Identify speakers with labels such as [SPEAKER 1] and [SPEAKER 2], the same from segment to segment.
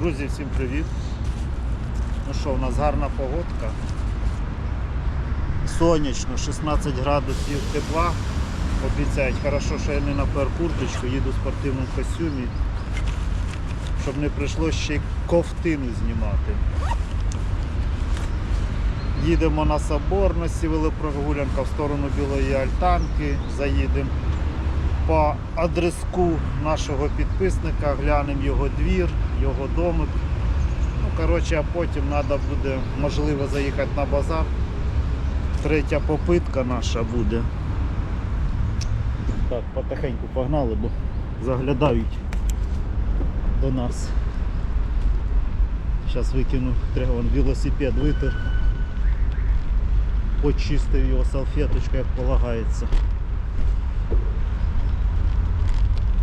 [SPEAKER 1] Друзі, всім привіт. Ну що, у нас гарна погодка. Сонячно, 16 градусів тепла. Обіцяють, хорошо, що я не напер курточку, їду в спортивному костюмі, щоб не прийшлося ще й ковтину знімати. Їдемо на Соборності, велопрогулянка в сторону Білої Альтанки. Заїдемо по адреску нашого підписника, глянемо його двір, його домик. Ну, коротше, а потім треба буде, можливо, заїхати на базар. Третя попитка наша буде. Так, потихеньку погнали, бо заглядають до нас. Зараз викину, треба вон велосипед витер. Почистив його салфеточкою, як полагається.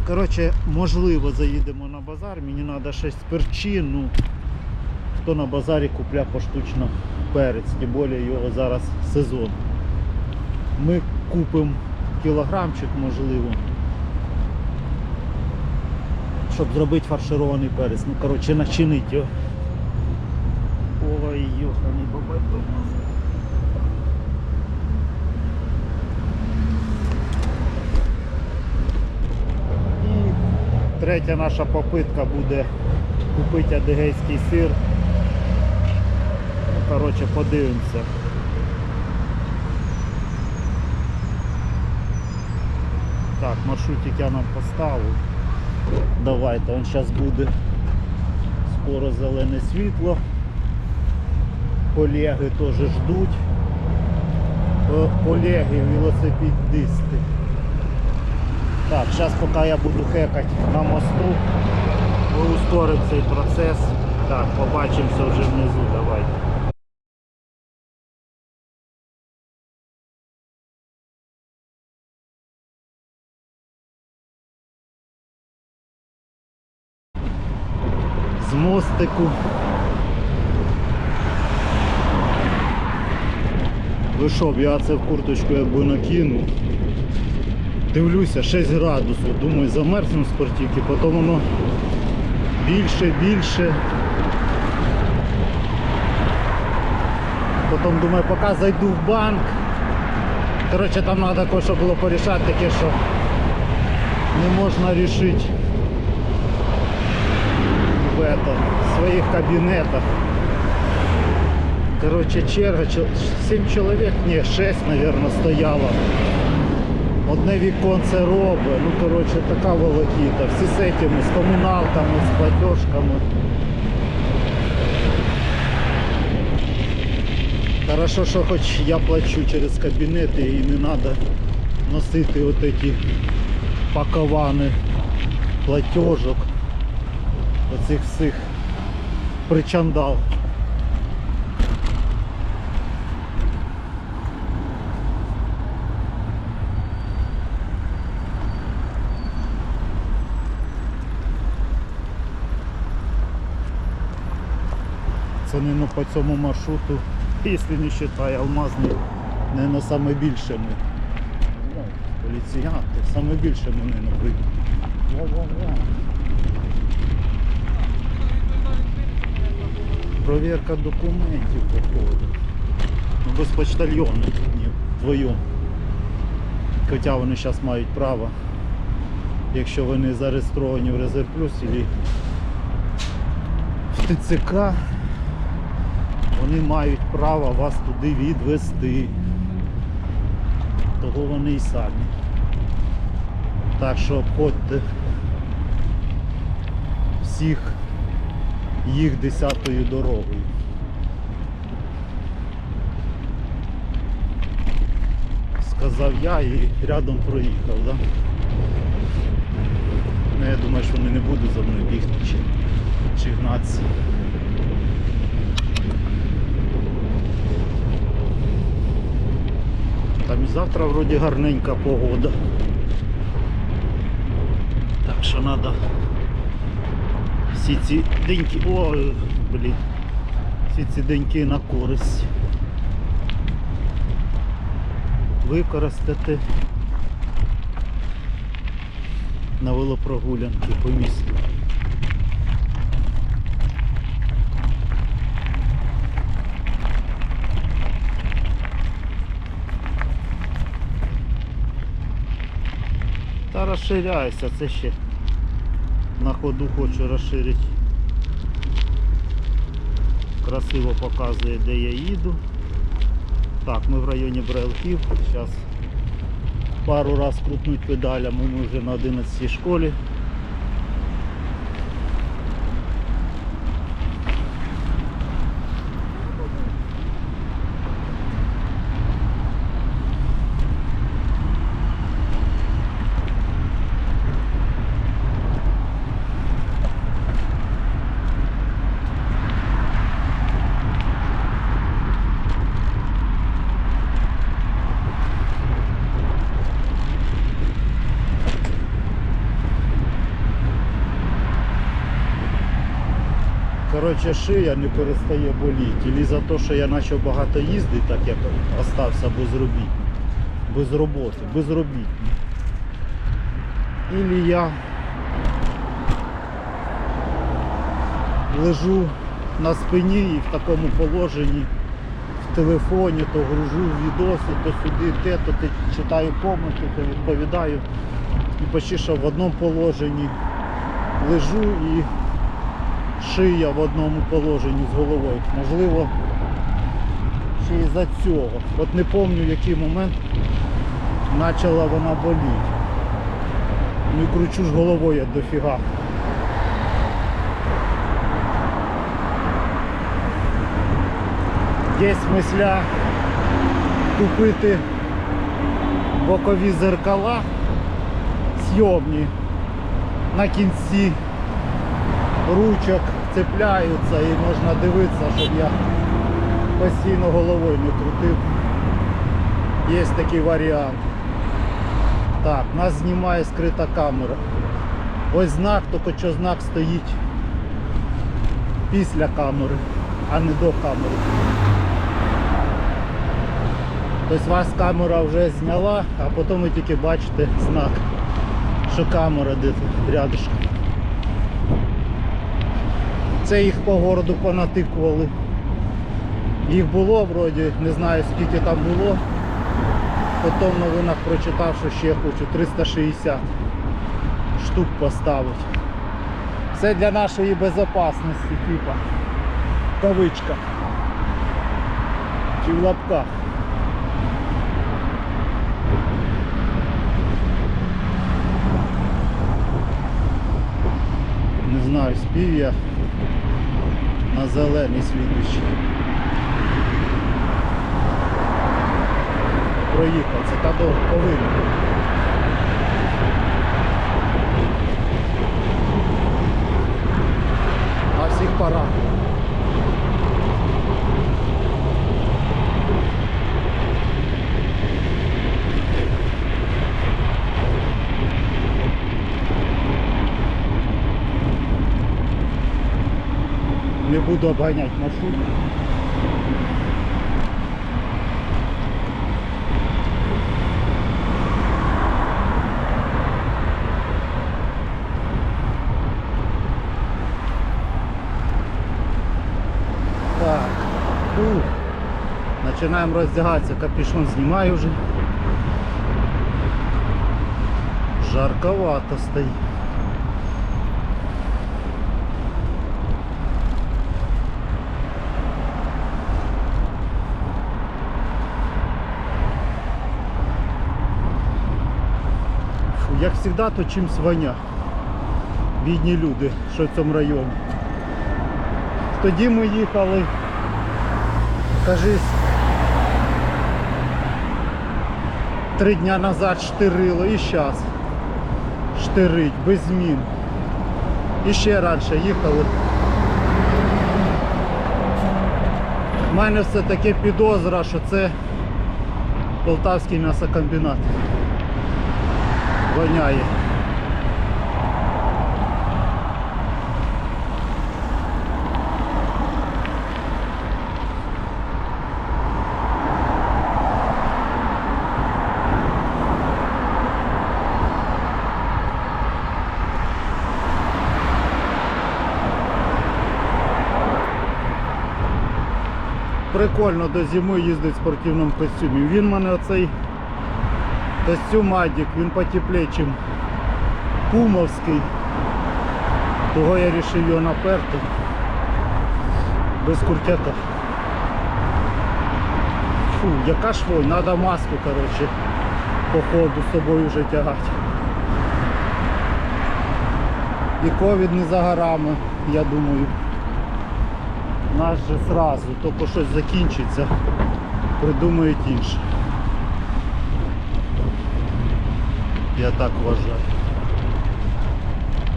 [SPEAKER 1] Коротше, можливо, заїдемо на базар, мені треба щось перчин, ну хто на базарі купляє поштучно перець, тим більше його зараз сезон. Ми купимо кілограмчик, можливо, щоб зробити фарширований перець. Ну, коротше, начинить його. Ой, йоханий бабай. І третя наша попитка буде купити адигейський сир. Ну, коротше, подивимося. Так, маршрутик я нам поставив. Давайте, он зараз буде скоро зелене світло. Колеги теж ждуть. Колеги велосипедисти. Так, зараз поки я буду хекати на мосту, ускоримо цей процес. Так, побачимося вже внизу, давайте. З мостику. Вийшов, я це в курточку якби накинув. Дивлюся, 6 градусів, думаю, замерзну в спортивці, потім воно більше, більше. Потім думаю, поки зайду в банк. Коротше, там треба кое-що було порішати таке, що не можна рішити в, это, в своїх кабінетах. Короче, черга, 7 чоловік, ні, 6, мабуть, стояло. Одне віконце робить, ну коротше така волокіта. Всі з этими, з комуналками, з платежками. Хорошо, що хоч я плачу через кабінети і не треба носити от эти паковани платежок. Оцих всіх причандал. Це ну, по цьому маршруту, якщо не вважає алмазний, не на більше. Ну, поліціянти, саме більше не прийдуть. Провірка документів походу. Ну без почтальйону, ні, вдвоєм. Хоча вони зараз мають право, якщо вони зареєстровані в Резерв Плюс або в ТЦК, вони мають право вас туди відвести. Того вони і самі. Так що обходьте всіх їх десятою дорогою. Сказав я і рядом проїхав, да? Ну, я думаю, що вони не будуть за мною бігти чи, чи гнатися. Там і завтра вроді гарненька погода. Так що треба всі ці деньки... Ой, блін. Всі ці деньки на користь. Використати на велопрогулянки по місту. Розширяюся, це ще на ходу хочу розширити. Красиво показує, де я їду. Так, ми в районі Брайлків. Зараз пару раз крутнуть педалями, ми вже на 11 школі. Коротше, шия не перестає боліти. Ілі за те, що я почав багато їздити, так як остався безробітний. Без роботи, безробітний. Ілі я лежу на спині і в такому положенні в телефоні, то гружу відоси, то сюди, те, то ти читаю коменти, то відповідаю. І почти що в одному положенні лежу і шия в одному положенні з головою. Можливо, ще й за цього. От не пам'ятаю, який момент почала вона боліти. Ну і кручу ж головою дофіга. Є мисля купити бокові зеркала зйомні на кінці ручок цепляються і можна дивитися, щоб я постійно головою не крутив. Є такий варіант. Так, нас знімає скрита камера. Ось знак, тільки що знак стоїть після камери, а не до камери. Тобто вас камера вже зняла, а потім ви тільки бачите знак, що камера десь рядышком. Це їх по городу понатикували. Їх було вроді, не знаю скільки там було. Потім в новинах прочитав, що ще хочу 360 штук поставити. Все для нашої безпечності, типа. В кавичках. Чи в лапках. Не знаю, спів я на зелений слідуючий. Проїхав, це та повинна. А всіх пора. Не буду обганяти маршрут. Так, фу. Починаємо роздягатися, капюшон знімаю вже. Жарковато стоїть. Як завжди, то чимсь воня. Бідні люди, що в цьому районі. Тоді ми їхали, кажись, три дня назад штирило і зараз штирить, без змін. І ще раніше їхали. У мене все таке підозра, що це Полтавський м'ясокомбінат. Воняє. Прикольно до зими їздить в спортивному костюмі. Він мене оцей костюм Адік, він потеплее, ніж пумовський. Того я вирішив його наперти. Без куртяка. Фу, яка ж вонь, треба маску, коротше, по ходу з собою вже тягати. І ковід не за горами, я думаю. Нас же зразу, тільки щось закінчиться, придумають інше. Я так вважаю.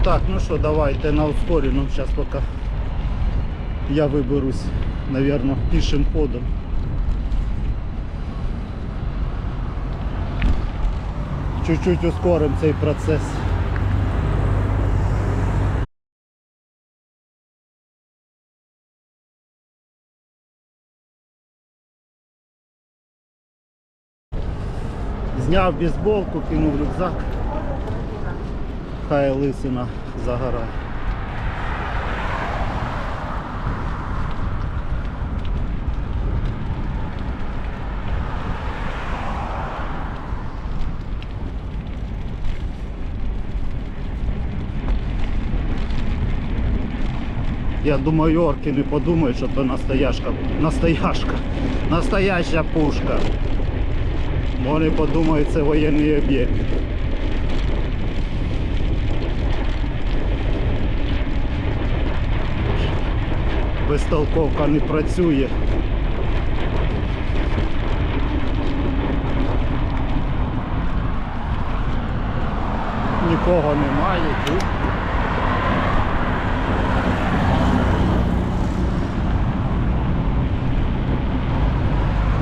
[SPEAKER 1] Так, ну що, давайте на ускоренном сейчас пока я виберусь, наверное, пішим ходом. Чуть-чуть ускорим цей процес. Зняв бейсболку, кинув рюкзак. Хай лисина загорає. Я думаю, орки не подумають, що то настояшка. Настояшка. Настояща пушка. Вони подумають, це воєнний об'єкт. Безтолковка не працює. Нікого немає тут.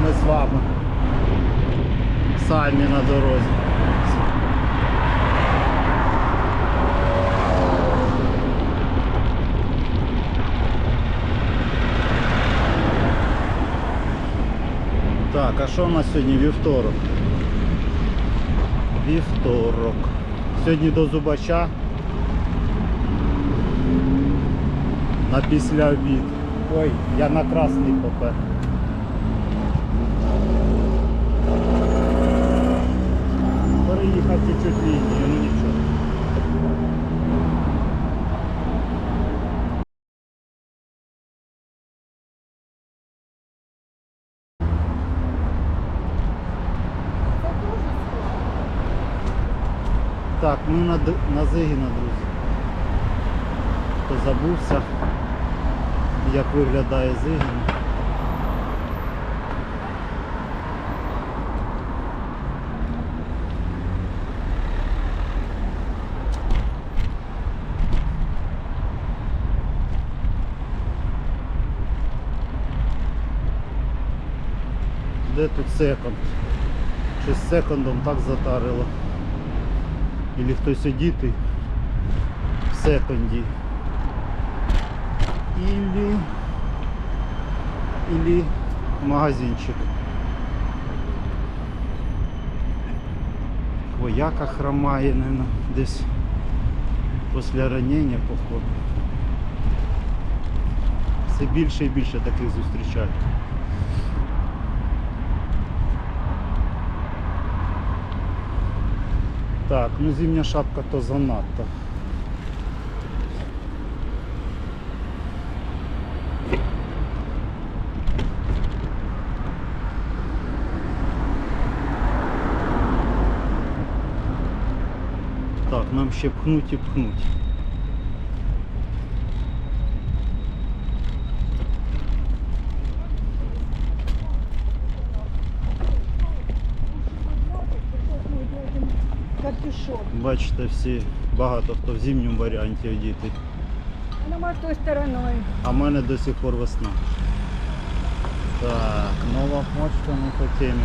[SPEAKER 1] Ми з вами самі на дорозі. Так, а що у нас сьогодні вівторок? Вівторок. Сьогодні до зубача. На після обід. Ой, я на красний попер. Ми на, на Зигіна, друзі. Хто забувся, як виглядає Зигін. Де тут секонд? Чи з секондом так затарило? Ілі хтось одітий в секонді. Ілі... Ілі магазинчик. Вояка хромає, наверное, десь після ранення, походу. Все більше і більше таких зустрічають. Так, ну зимня шапка то занадто. Так, нам ще пхнуть і пхнуть. Бачите, всі багато хто в зимньому варіанті одіти.
[SPEAKER 2] Нема тою стороною.
[SPEAKER 1] А в мене до сих пор весна. Так, нова почта на по темі.